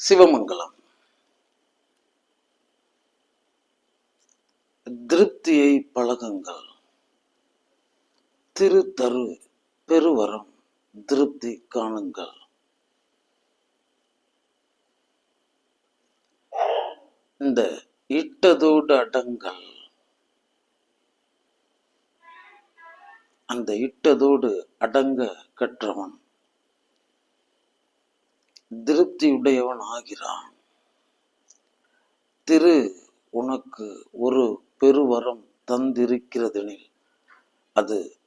சிவமங்கலம். திருப்தியை பழகுங்கள். திருத்தரு பெருவரம் திருப்தி காணுங்கள். இந்த இட்டதோடு அடங்கள். அந்த இட்டதோடு அடங்க கற்றவன் திருப்தியுடையவன் ஆகிறான். திரு உனக்கு ஒரு பெருவரம் தந்திருக்கிறதெனில் அது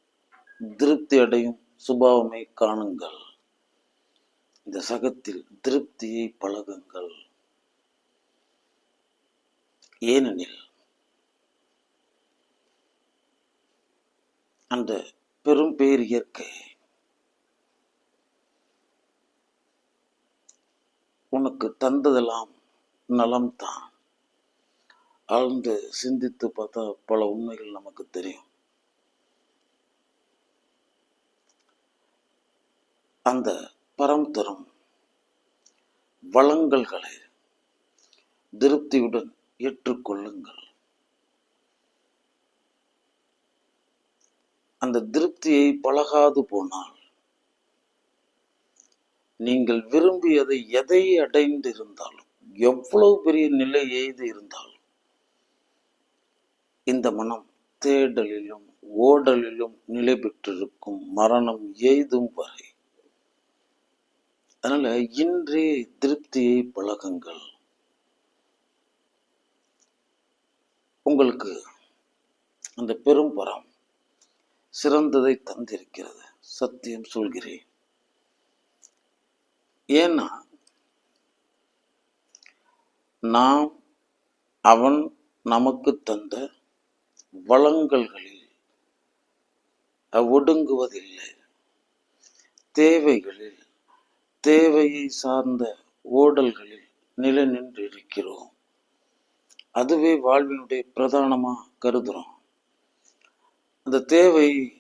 திருப்தி அடையும் சுபாவமை காணுங்கள். இந்த சகத்தில் திருப்தியை பழகுங்கள். ஏனெனில் அந்த பெரும் பேர் இயற்கை உனக்கு தந்ததெல்லாம் நலம்தான். ஆழ்ந்து சிந்தித்து பார்த்தா பல உண்மைகள் நமக்கு தெரியும். அந்த பரம் தரும் வளங்கள்களை திருப்தியுடன் ஏற்றுக்கொள்ளுங்கள். அந்த திருப்தியை பழகாது போனால் நீங்கள் விரும்பியதை எதை அடைந்திருந்தாலும் எவ்வளவு பெரிய நிலை எய்து இருந்தாலும் இந்த மனம் தேடலிலும் ஓடலிலும் நிலை பெற்றிருக்கும் மரணம் எய்தும் வரை. அதனால இன்றே திருப்தியை பழகுங்கள். உங்களுக்கு அந்த பெரும் பரம் சிறந்ததை தந்திருக்கிறது. சத்தியம் சொல்கிறேன். ஏன்னா நாம் அவன் நமக்கு தந்த வளங்கள்களில் ஒடுங்குவதில்லை. தேவைகளில் தேவையை சார்ந்த ஓடல்களில் நிலை நின்று இருக்கிறோம். அதுவே வாழ்வினுடைய பிரதானமா கருதுறோம். அந்த தேவை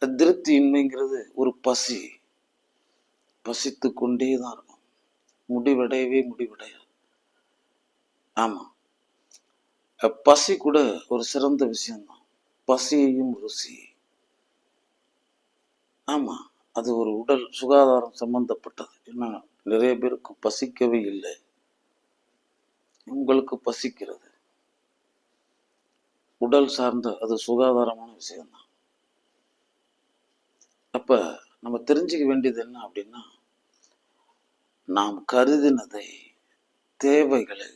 திருப்தியின்மைங்கிறது ஒரு பசி. பசித்து கொண்டே தான் இருக்கும். முடிவடையவே முடிவடையாது. ஆமா. பசி கூட ஒரு சிறந்த விஷயம்தான். பசியையும் ருசி ஆமா. அது ஒரு உடல் சுகாதாரம் சம்பந்தப்பட்டது. ஏன்னா நிறைய பேருக்கு பசிக்கவே இல்லை. உங்களுக்கு பசிக்கிறது. உடல் சார்ந்த அது சுகாதாரமான விஷயம்தான். அப்ப நம்ம தெரிஞ்சுக்க வேண்டியது என்ன அப்படின்னா நாம் கருதினதை தேவைகளை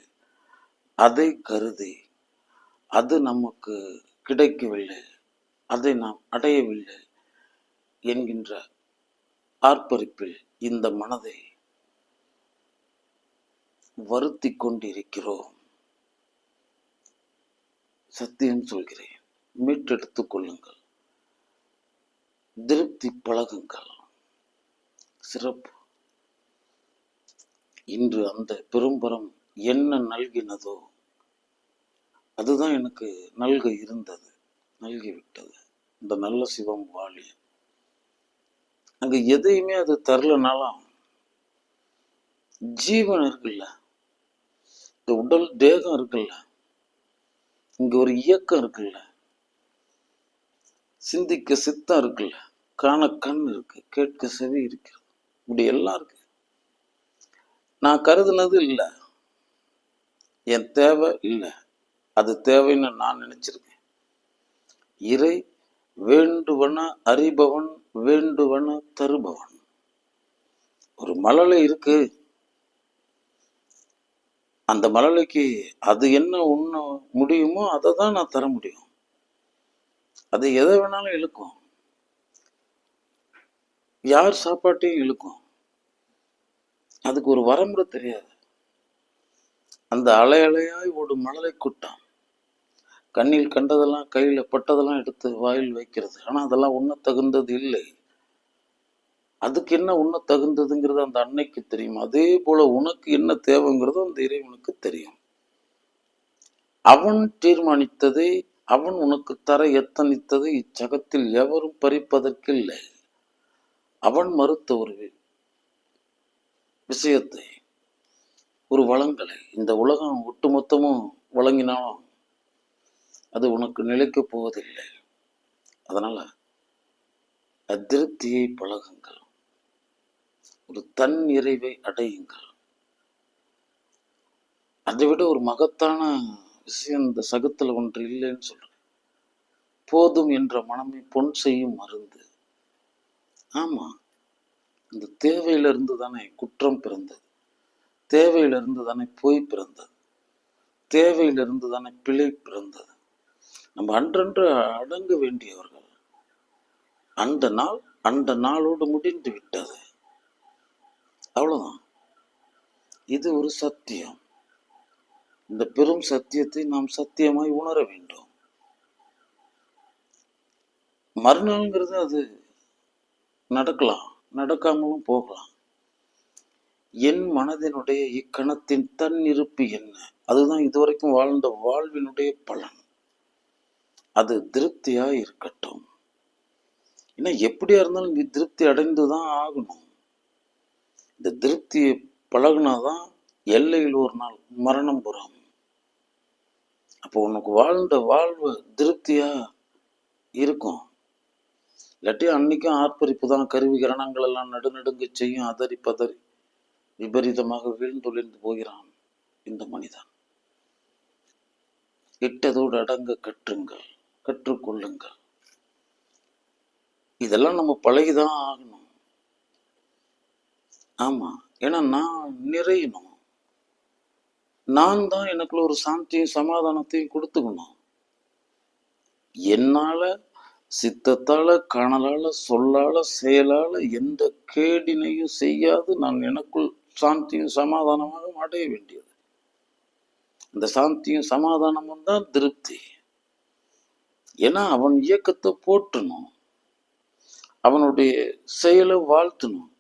அதை கருதி அது நமக்கு கிடைக்கவில்லை அதை நாம் அடையவில்லை என்கின்ற ஆர்ப்பரிப்பில் இந்த மனதை வருத்தி கொண்டிருக்கிறோம். சத்தியம் சொல்கிறேன் மீட்டெடுத்துக் கொள்ளுங்கள். திருப்தி பழகுங்கள். சிறப்பு. இன்று அந்த பெரும்பரம் என்ன நல்கினதோ அதுதான் எனக்கு நல்க இருந்தது நல்கி விட்டது இந்த நல்ல சிவம் வாழி அங்க எதையுமே அது தரலனாலும் ஜீவன் இருக்குல்ல இந்த உடல் தேகம் இருக்குல்ல இங்க ஒரு இயக்கம் இருக்குல்ல சிந்திக்க சித்தம் இருக்குல்ல? காண கண் இருக்கு கேட்க செவி இருக்கிறது இப்படி எல்லாம் இருக்கு. நான் கருதுனது இல்லை. என் தேவை இல்லை. அது தேவைன்னு நான் நினைச்சிருக்கேன். இறை வேண்டுவன அறிபவன் வேண்டுவன தருபவன். ஒரு மழலை இருக்கு. அந்த மழலைக்கு அது என்ன உண்ண முடியுமோ அதை தான் நான் தர முடியும். அது எதை வேணாலும் இழுக்கும். யார் சாப்பாட்டையும் இழுக்கும். அதுக்கு ஒரு வரமுறை தெரியாது. அந்த அலை அலையாய் ஓடும் மழலை கூட்டம் கண்ணில் கண்டதெல்லாம் கையில பட்டதெல்லாம் எடுத்து வாயில் வைக்கிறது. ஆனா அதெல்லாம் உண்ண தகுந்தது இல்லை. அதுக்கு என்ன உண்ண தகுந்ததுங்கிறது அந்த அன்னைக்கு தெரியும். அதே போல உனக்கு என்ன தேவைங்கிறதும் அந்த இறைவனுக்கு தெரியும். அவன் தீர்மானித்ததை அவன் உனக்கு தர எத்தனித்தது? இச்சகத்தில் எவரும் பறிப்பதற்கில்லை. அவன் மறுத்த ஒரு விஷயத்தை ஒரு வளங்களை இந்த உலகம் ஒட்டுமொத்தமும் வழங்கினாலும் அது உனக்கு நிலைக்கப் போவதில்லை. அதனால அதிருப்தியை பழகுங்கள். ஒரு தன் நிறைவை அடையுங்கள். அதை விட ஒரு மகத்தான விஷயம் இந்த சகத்துல ஒன்று இல்லைன்னு சொல்றேன். போதும் என்ற மனமே பொன் செய்யும் மருந்து. ஆமா இந்த தேவையிலிருந்து தானே குற்றம் பிறந்தது. தேவையிலிருந்து தானே போய் பிறந்தது. தேவையிலிருந்து தானே பிழை பிறந்தது. நம்ம அன்றன்று அடங்க வேண்டியவர்கள். அந்த நாள் அந்த நாளோடு முடிந்து விட்டது. அவ்வளவுதான். இது ஒரு சத்தியம். இந்த பெரும் சத்தியத்தை நாம் சத்தியமாய் உணர வேண்டும். மறுநாள்ங்கிறது அது நடக்கலாம் நடக்காமலும் போகலாம். என் மனதினுடைய இக்கணத்தின் தன் இருப்பு என்ன? அதுதான் இதுவரைக்கும் வாழ்ந்த வாழ்வினுடைய பலன். அது திருப்தியா இருக்கட்டும். ஏன்னா எப்படியா இருந்தாலும் நீ திருப்தி அடைந்துதான் ஆகணும். இந்த திருப்தியை பழகுனாதான் எல்லையில் ஒரு நாள் மரணம் புறம் அப்போ உனக்கு வாழ்ந்த வாழ்வு திருப்தியா இருக்கும். இல்லாட்டி அன்னைக்கும் ஆர்ப்பரிப்பு தான் கருவி கிரணங்கள் எல்லாம் நடுநடுங்க செய்யும் அதறி பதறி விபரீதமாக வீழ்ந்தொழிந்து போகிறான் இந்த மனிதன். இட்டதோடு அடங்க கற்றுங்கள் கற்றுக்கொள்ளுங்கள். இதெல்லாம் நம்ம பழகிதான் ஆகணும். ஆமா ஏன்னா நான் நிறையணும். நான் தான் எனக்குள்ள ஒரு சாந்தியும் சமாதானத்தையும் கொடுத்துக்கணும். என்னால சித்தத்தால கணலால சொல்லால செயலால எந்த கேடினையும் செய்யாது. நான் எனக்குள் சாந்தியும் சமாதானமாக அடைய வேண்டியது. இந்த சாந்தியும் சமாதானமும் தான் திருப்தி. ஏன்னா அவன் இயக்கத்தை போற்றணும். அவனுடைய செயலை வாழ்த்தணும்.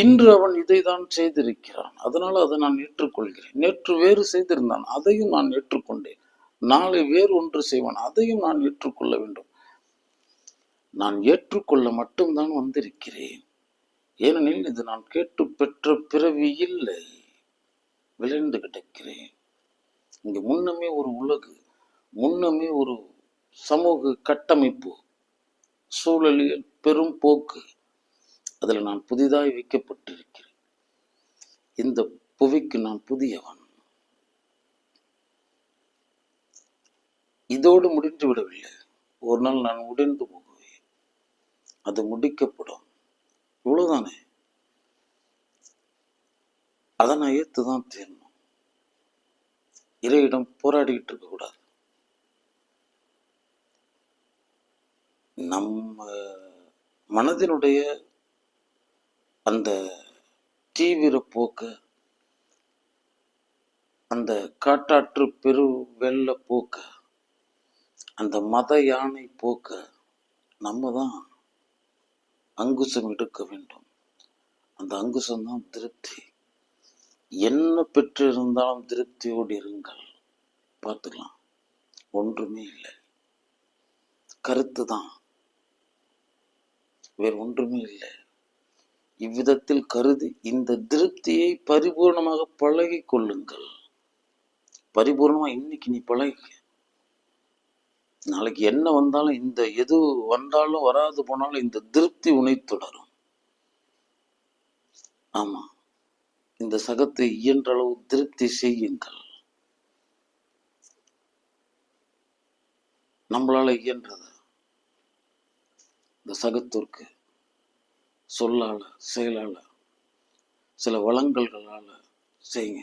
இன்று அவன் இதை தான் செய்திருக்கிறான். அதனால் அதை நான் ஏற்றுக்கொள்கிறேன். நேற்று வேறு செய்திருந்தான். அதையும் நான் ஏற்றுக்கொண்டேன். நாளை வேறு ஒன்று செய்வான். அதையும் நான் ஏற்றுக்கொள்ள வேண்டும். நான் ஏற்றுக்கொள்ள மட்டும்தான் வந்திருக்கிறேன். ஏனெனில் இது நான் கேட்டு பெற்ற பிறவி இல்லை. விளைந்து கிடக்கிறேன். இங்கு முன்னமே ஒரு உலகு முன்னமே ஒரு சமூக கட்டமைப்பு சூழலியல் பெரும் போக்கு. அதில் நான் புதிதாய் வைக்கப்பட்டிருக்கிறேன். இந்த புவிக்கு நான் புதியவன். இதோடு முடிந்து விடவில்லை. ஒரு நாள் நான் முடிந்து போகுவேன். அது முடிக்கப்படும். இவ்வளவுதானே? அதை நான் ஏத்துதான் தீரணும். இறையிடம் போராடிக்கிட்டு இருக்க கூடாது. நம்ம மனதினுடைய அந்த தீவிர போக்கு அந்த காட்டாற்று பெரு வெள்ள போக்க அந்த மத யானை போக்க நம்ம தான் அங்குசம் எடுக்க வேண்டும். அந்த அங்குசம் தான் திருப்தி. என்ன பெற்று இருந்தாலும் திருப்தியோடு இருங்கள். பார்த்துக்கலாம். ஒன்றுமே இல்லை. கருத்து தான். வேறு ஒன்றுமே இல்லை. இவ்விதத்தில் கருதி இந்த திருப்தியை பரிபூர்ணமாக பழகி கொள்ளுங்கள். பரிபூர்ணமா இன்னைக்கு நீ பழகிக்க நாளைக்கு என்ன வந்தாலும் இந்த எது வந்தாலும் வராது போனாலும் இந்த திருப்தி உனை தொடரும். ஆமா. இந்த சகத்தை இயன்ற அளவு திருப்தி செய்யுங்கள். நம்மளால இயன்றது. இந்த சகத்திற்கு சொல்லால் செயலால் சில வளங்கள்களால செய்யுங்க.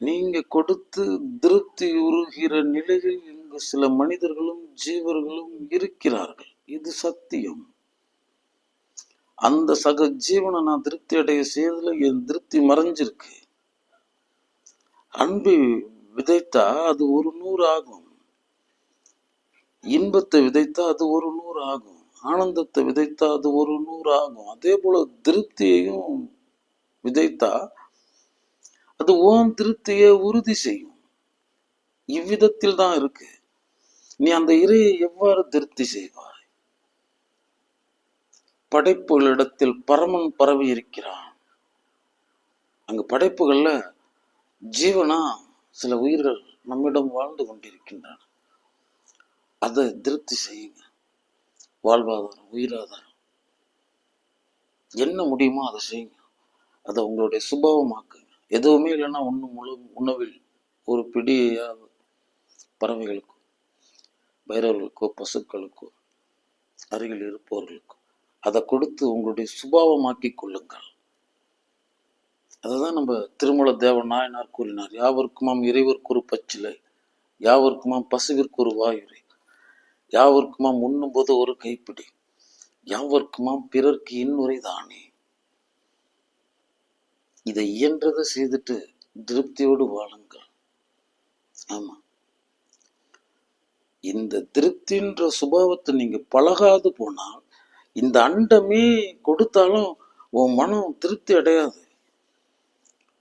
நீங்க கொடுத்து திருப்தி உருகிற நிலையில் இங்கு சில மனிதர்களும் ஜீவர்களும் இருக்கிறார்கள். இது சத்தியம். அந்த சக ஜீவனை நான் திருப்தி அடைய செய்யறதுல என் திருப்தி மறைஞ்சிருக்கு. அன்பை விதைத்தா அது ஒரு நூறு ஆகும் இன்பத்தை விதைத்தா அது ஒரு நூறு ஆகும் ஆனந்தத்தை விதைத்தா அது ஒரு நூறு ஆகும் அதே போல திருப்தியையும் விதைத்தா அது ஓம் திருப்தியை உறுதி செய்யும். இவ்விதத்தில் தான் இருக்கு. நீ அந்த இறையை எவ்வாறு திருப்தி செய்வாய்? படைப்புகளிடத்தில் பரமன் பரவி இருக்கிறான். அங்கு படைப்புகள்ல ஜீவனா சில உயிர்கள் நம்மிடம் வாழ்ந்து கொண்டிருக்கின்றன. அதை திருப்தி செய்யுங்க. வாழ்வாதாரம் உயிராதாரம். என்ன முடியுமோ அதை செய்யுங்க. அதை உங்களுடைய சுபாவமாக்குங்க. எதுவுமே இல்லைன்னா ஒன்று முழு உணவில் ஒரு பிடியாவது பறவைகளுக்கோ பைரவர்களுக்கோ பசுக்களுக்கோ அருகில் இருப்பவர்களுக்கோ அதை கொடுத்து உங்களுடைய சுபாவமாக்கி கொள்ளுங்கள். அதுதான் நம்ம திருமல தேவ நாயனார் கூறினார். யாவருக்குமாம் இறைவருக்கு ஒரு பச்சிலை யாவருக்குமாம் பசுவிற்கு ஒரு வாயுரை யாவருக்குமாம் உண்ணும்போது ஒரு கைப்பிடி யாவருக்குமாம் பிறர்க்கு இன்னுரை தானே. இதை இயன்றதை செய்துட்டு திருப்தியோடு வாழுங்கள். ஆமா. இந்த திருப்தின்ற சுபாவத்தை நீங்க பழகாது போனால் இந்த அண்டமே கொடுத்தாலும் உன் மனம் திருப்தி அடையாது.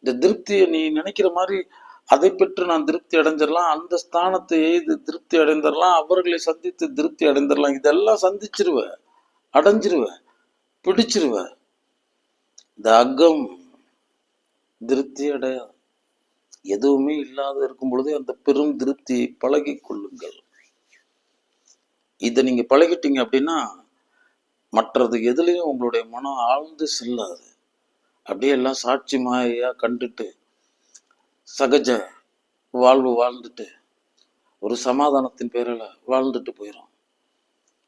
இந்த திருப்தியை நீ நினைக்கிற மாதிரி அதை பெற்று நான் திருப்தி அடைஞ்சிடலாம் அந்த ஸ்தானத்தை எய்து திருப்தி அடைந்துடலாம் அவர்களை சந்தித்து திருப்தி அடைந்துடலாம் இதெல்லாம் சந்திச்சிருவ அடைஞ்சிருவ பிடிச்சிருவ. இந்த அகம் திருப்தி அடையாது. எதுவுமே இல்லாத இருக்கும் பொழுதே அந்த பெரும் திருப்தியை பழகி கொள்ளுங்கள். இதை நீங்க பழகிட்டீங்க அப்படின்னா மற்றது எதுலேயும் உங்களுடைய மனம் ஆழ்ந்து செல்லாது. அப்படியே எல்லாம் சாட்சி மாயா கண்டுட்டு சகஜ வாழ்வு வாழ்ந்துட்டு ஒரு சமாதானத்தின் பேரில் வாழ்ந்துட்டு போயிடும்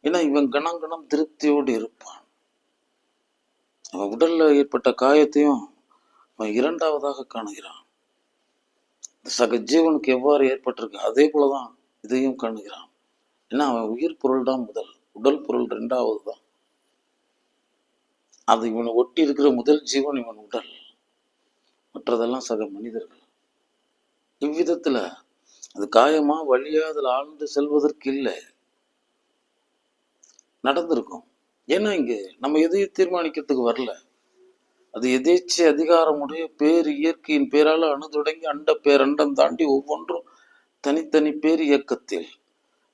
ஏன்னா இவன் கணம் கணம் திருப்தியோடு இருப்பான். அவன் உடல்ல ஏற்பட்ட காயத்தையும் அவன் இரண்டாவதாக காணுகிறான். சகஜீவனுக்கு எவ்வாறு ஏற்பட்டிருக்கு? அதே போலதான் இதையும் காணுகிறான். ஏன்னா அவன் உயிர் பொருள் தான் முதல் உடல் பொருள் ரெண்டாவது தான். அது இவனை ஒட்டி இருக்கிற முதல் ஜீவன் இவன் உடல். மற்றதெல்லாம் சக மனிதர்கள். இவ்விதத்துல அது காயமா வழியா அதில் ஆழ்ந்து செல்வதற்கு இல்லை நடந்திருக்கும். ஏன்னா இங்க நம்ம எதையும் தீர்மானிக்கிறதுக்கு வரல. அது எதேச்சை அதிகாரமுடைய பேர் இயற்கையின் பேரால அணு தொடங்கி அண்ட பேரண்டம் தாண்டி ஒவ்வொன்றும் தனித்தனி பேர் இயக்கத்தில்.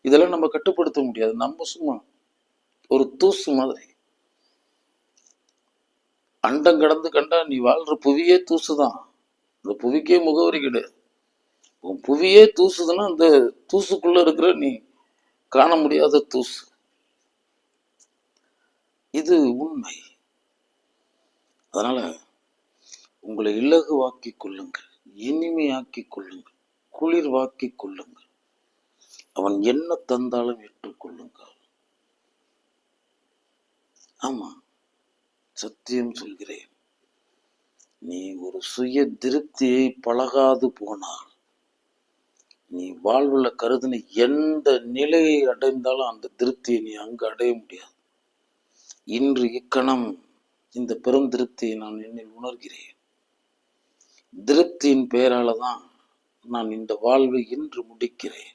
இதெல்லாம் நம்ம கட்டுப்படுத்த முடியாது. நம்ம சும்மா ஒரு தூசு மாதிரி. அண்டம் கடந்து கண்டா நீ வாழ்ற புவியே தூசுதான். அந்த புவிக்கே முகவரி கிடையாது. உன் புவியே தூசுதுன்னா அந்த தூசுக்குள்ள இருக்கிற நீ காண முடியாத தூசு. இது உண்மை. அதனால உங்களை இலகுவாக்கி கொள்ளுங்கள் இனிமையாக்கி கொள்ளுங்கள் குளிர்வாக்கி கொள்ளுங்கள். அவன் என்ன தந்தாலும் ஏற்றுக்கொள்ளுங்கள் ஆமா சத்தியம் சொல்கிறேன். நீ ஒரு சுய திருப்தியை பழகாது போனால் நீ வாழ்வில் கருதின எந்த நிலையை அடைந்தாலும் அந்த திருப்தியை நீ அங்கு அடைய முடியாது. இன்று இக்கணம் இந்த பெரும் திருப்தியை நான் என்னில் உணர்கிறேன். திருப்தியின் பெயரால தான் நான் இந்த வாழ்வை இன்று முடிக்கிறேன்.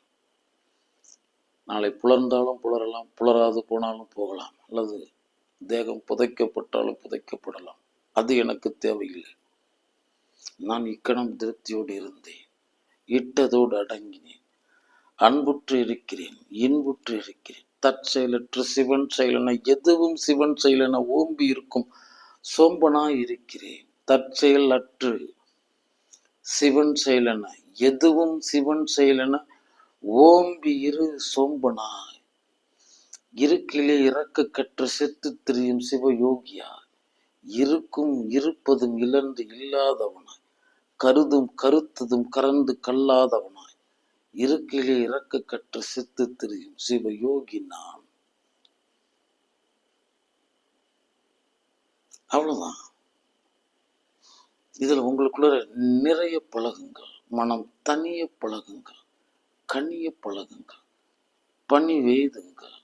நாளை புலர்ந்தாலும் புலரலாம் புலராது போனாலும் போகலாம். அல்லது தேகம் புதைக்கப்பட்டாலும் புதைக்கப்படலாம். அது எனக்கு தேவையில்லை. நான் இக்கணம் திருப்தியோடு இருந்தேன். இட்டதோடு அடங்கினேன் அன்புற்று இருக்கிறேன் இன்புற்று இருக்கிறேன். தற்செயலற்று சிவன் செயலென எதுவும் சிவன் செயலென ஓம்பி இருக்கும் சோம்பனா இருக்கிறேன். தற்செயல் அற்று சிவன் செயலென எதுவும் சிவன் செயலென ஓம்பி இரு சோம்பனாய் இருக்கிலே இறக்க கற்று செத்து திரியும் சிவயோகியா இருக்கும் இருப்பதும் இழந்து இல்லாதவனாய். கருதும் கருத்ததும் கறந்து கல்லாதவனாய் இருக்கிலே இறக்க கற்று செத்து திரியும் சிவயோகி நான் அவ்வளவுதான். இதுல உங்களுக்குள்ள நிறைய பழகுங்கள் மனம் தனிய பழகுங்கள் கனிய பழகுங்கள் பணி வேதுங்கள்.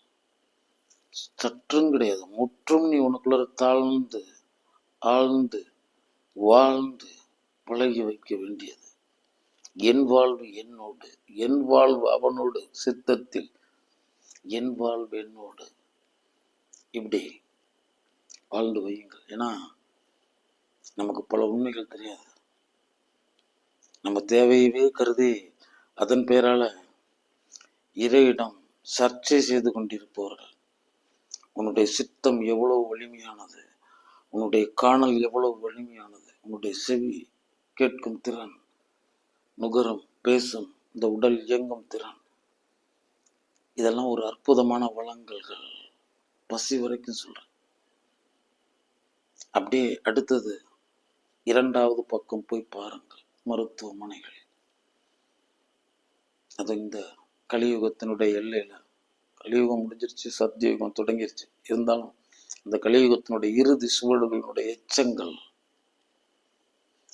சற்றும் கிடையாது முற்றும் நீ உனக்குள்ள தாழ்ந்து ஆழ்ந்து வாழ்ந்து பழகி வைக்க வேண்டியது. என் வாழ்வு என்னோடு என் வாழ்வு அவனோடு சித்தத்தில் என் வாழ்வு என்னோடு. இப்படி வாழ்ந்து வையுங்கள். ஏன்னா நமக்கு பல உண்மைகள் தெரியாது. நம்ம தேவையவே கருதி அதன் பேரால இறையிடம் சர்ச்சை செய்து கொண்டிருப்பவர்கள் உன்னுடைய சித்தம் எவ்வளவு வலிமையானது உன்னுடைய காணல் எவ்வளவு வலிமையானது உன்னுடைய செவி கேட்கும் திறன் நுகரும் பேசும் இந்த உடல் இயங்கும் திறன். இதெல்லாம் ஒரு அற்புதமான வளங்கள்கள் பசி வரைக்கும் சொல்கிறேன் அப்படியே அடுத்தது இரண்டாவது பக்கம் போய் பாருங்கள் மருத்துவமனைகள். அது இந்த கலியுகத்தினுடைய எல்லையில். கலியுகம் முடிஞ்சிருச்சு சத்தியுகம் தொடங்கிருச்சு. இருந்தாலும் இந்த கலியுகத்தினுடைய இறுதி சுவடுகளினுடைய எச்சங்கள்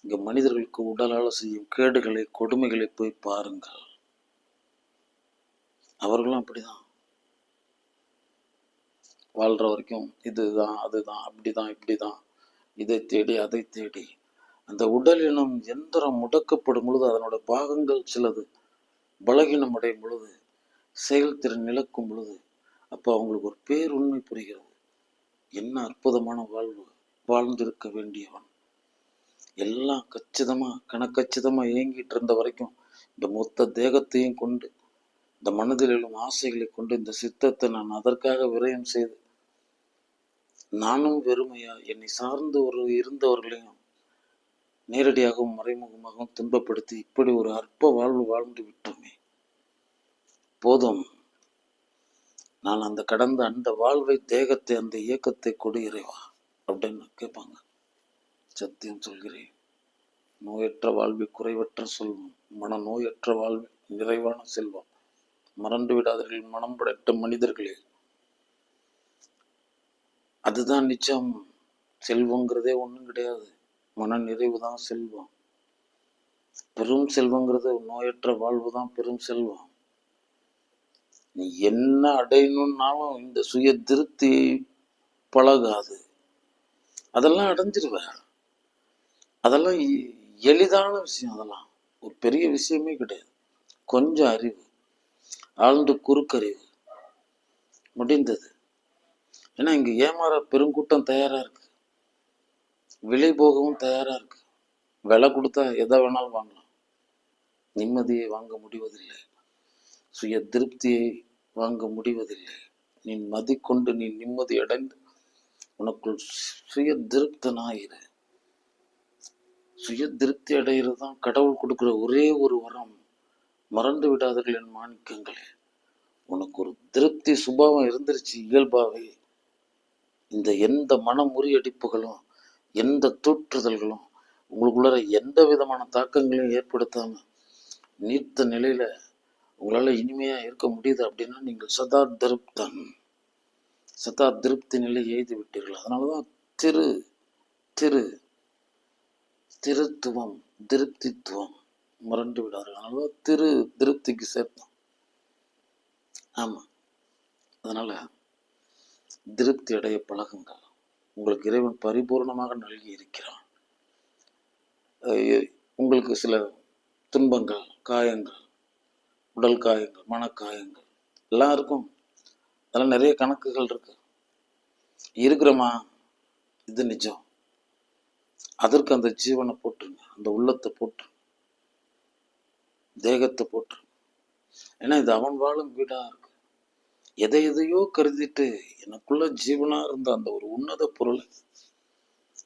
இங்க மனிதர்களுக்கு உடலால் செய்யும் கேடுகளை கொடுமைகளை போய் பாருங்கள். அவர்களும் அப்படிதான். வாழ்ற வரைக்கும் இதுதான் அதுதான் அப்படிதான் இப்படிதான். இதை தேடி அதை தேடி. அந்த உடல் எந்திரம் முடக்கப்படும் பொழுது அதனோட பாகங்கள் சிலது பலகீனம் அடையும் பொழுது செயல்திறன் இழக்கும் பொழுது அப்போ அவங்களுக்கு ஒரு பேருண்மை புரிகிறது. என்ன அற்புதமான வாழ்வு வாழ்ந்திருக்க வேண்டியவன். எல்லாம் கச்சிதமா கணக்கச்சிதமா இயங்கிட்டு இருந்த வரைக்கும் இந்த மொத்த தேகத்தையும் கொண்டு இந்த மனதில் எழும் ஆசைகளை கொண்டு இந்த சித்தத்தை நான் அதற்காக விரயம் செய்து நானும் வெறுமையா என்னை சார்ந்து ஒரு இருந்தவர்களையும் நேரடியாகவும் மறைமுகமாகவும் துன்பப்படுத்தி இப்படி ஒரு அற்ப வாழ்வு வாழ்ந்து விட்டோமே. போதும். நான் அந்த கடந்த அந்த வாழ்வை தேகத்தை அந்த இயக்கத்தை கொடு இறைவா அப்படின்னு கேட்பாங்க. சத்தியம் சொல்கிறேன். நோயற்ற வாழ்வில் குறைவற்ற செல்வம். மன நோயற்ற வாழ்வி நிறைவான செல்வம். மறந்து விடாதீர்கள் மனம் படைத்த மனிதர்களே. அதுதான் நிச்சயம். செல்வங்கிறதே ஒன்றும் கிடையாது. மன நிறைவு தான் செல்வம். பெரும் செல்வங்கிறது நோயற்ற வாழ்வு தான் பெரும் செல்வம். நீ என்ன அடையணும்னாலும் இந்த சுய திருப்தி பழகாது. அதெல்லாம் அடைஞ்சிருவேன். அதெல்லாம் எளிதான விஷயம் அதெல்லாம். ஒரு பெரிய விஷயமே கிடையாது. கொஞ்சம் அறிவு ஆழ்ந்து குறுக்கறிவு முடிந்தது. ஏன்னா இங்க ஏமாற பெருங்கூட்டம் தயாரா இருக்கு. விலை போகவும் தயாரா இருக்கு. விலை கொடுத்தா எதை வேணாலும் வாங்கலாம். நிம்மதியை வாங்க முடிவதில்லை. சுய திருப்தியை வாங்க முடிவதில்லை. நீ மதி கொண்டு நீ நிம்மதி அடைந்து உனக்குள் சுய திருப்தனாயிரு. சுய திருப்தி அடைகிறது தான் கடவுள் கொடுக்குற ஒரே ஒரு வரம். மறந்து விடாதீர்கள் என் மாணிக்கங்களே. உனக்கு ஒரு திருப்தி சுபாவம் இருந்துருச்சு இயல்பாவே இந்த எந்த மன முறியடிப்புகளும் எந்த தோற்றுதல்களும் உங்களுக்குள்ளார எந்த விதமான தாக்கங்களையும் ஏற்படுத்தாமல் நீர்த்த நிலையில உங்களால இனிமையா இருக்க முடியுது அப்படின்னா நீங்கள் சதா திருப்தன். சதா திருப்தி நிலை எய்து விட்டீர்கள். அதனாலதான் திரு திரு திருத்துவம் திருப்தித்துவம். முரண்டு விடார்கள் அதனாலதான் திரு திருப்திக்கு சேர்த்தோம். ஆமா. அதனால திருப்தி அடைய பழகுங்கள். உங்களுக்கு இறைவன் பரிபூர்ணமாக நல்கி இருக்கிறான். உங்களுக்கு சில துன்பங்கள் காயங்கள் உடல் காயங்கள் மனக்காயங்கள் எல்லாம் இருக்கும். அதெல்லாம் நிறைய கணக்குகள் இருக்கு. இருக்கிறோமா? இது நிஜம். அதற்கு அந்த ஜீவனை போட்டுருங்க அந்த உள்ளத்தை போட்டுருங்க தேகத்தை போட்டுருங்க ஏன்னா இது அவன் வாழும் வீடா இருக்கு. எதை எதையோ கருதிட்டு எனக்குள்ள ஜீவனா இருந்த அந்த ஒரு உன்னத பொருளை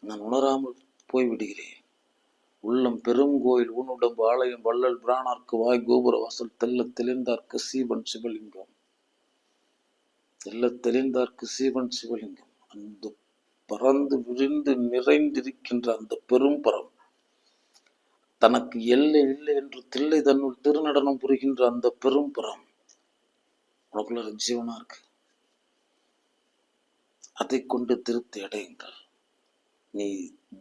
நான் உணராமல் போய் விடுகிறேன் உள்ளம் பெருங்கோயில் உன்னுடம்பு ஆலயம் வள்ளல் பிராணார்க்கு வாய் கோபுர வாசல் தெல்ல தெளிந்தார்க்கு சீவன் சிவலிங்கம். தெல்ல தெளிந்தார்க்கு சீவன் சிவலிங்கம். அந்த பறந்து விரிந்து நிறைந்திருக்கின்ற அந்த பெரும் பரம் தனக்கு எல்லை இல்லை என்று தில்லை தன்னுள் திருநடனம் புரிகின்ற அந்த பெரும் பரம் உனக்குள்ள ஜீவனா இருக்கு. அதை கொண்டு திருப்தி அடையுங்கள். நீ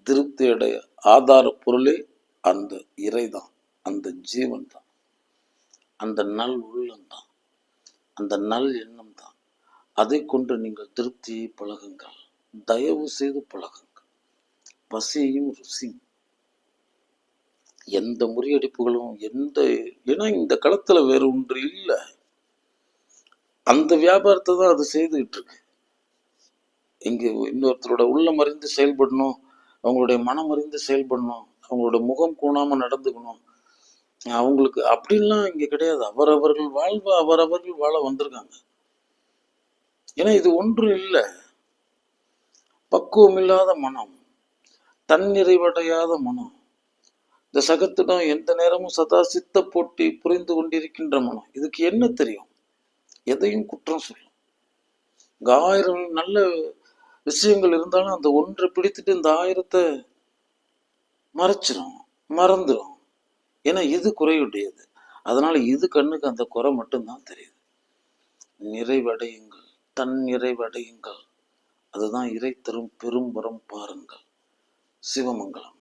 திருப்தி அடைய ஆதார பொருளே அந்த இறைதான். அந்த ஜீவன் தான் அந்த நல் உள்ளம்தான். அந்த நல் எண்ணம் தான் அதை கொண்டு நீங்கள் திருப்தியை பழகுங்கள். தயவு செய்து பழகுங்கள் பசியும் ருசி. எந்த முறியடிப்புகளும் எந்த ஏன்னா இந்த களத்தில் வேற ஒன்று இல்லை. அந்த வியாபாரத்தை தான் அது செய்துகிட்டு இருக்கு இங்க இன்னொருத்தரோட உள்ளம் அறிந்து செயல்படணும் அவங்களுடைய மனம் அறிந்து செயல்படணும் அவங்களோட முகம் கூணாம நடந்துக்கணும். அவங்களுக்கு அப்படின்லாம் இங்க கிடையாது. அவரவர்கள் வாழ்வு அவரவர்கள் வாழ வந்திருக்காங்க. ஏன்னா இது ஒன்றும் இல்லை. பக்குவம் இல்லாத மனம் தன்னிறைவடையாத மனம் இந்த சகத்திடம் எந்த நேரமும் சதா சித்த போட்டி புரிந்து கொண்டிருக்கின்ற மனம். இதுக்கு என்ன தெரியும்? எதையும் குற்றம் சொல்லும். இங்க ஆயிரம் நல்ல விஷயங்கள் இருந்தாலும் அந்த ஒன்றை பிடித்துட்டு இந்த ஆயிரத்தை மறைச்சிரும் மறந்துடும் ஏன்னா இது குறையுடையது அதனால இது கண்ணுக்கு அந்த குறை மட்டும்தான் தெரியுது. நிறைவடையுங்கள் தன் நிறைவடையுங்கள் அதுதான் இறை தரும் பெரும்புறம் பாருங்கள். சிவமங்கலம்.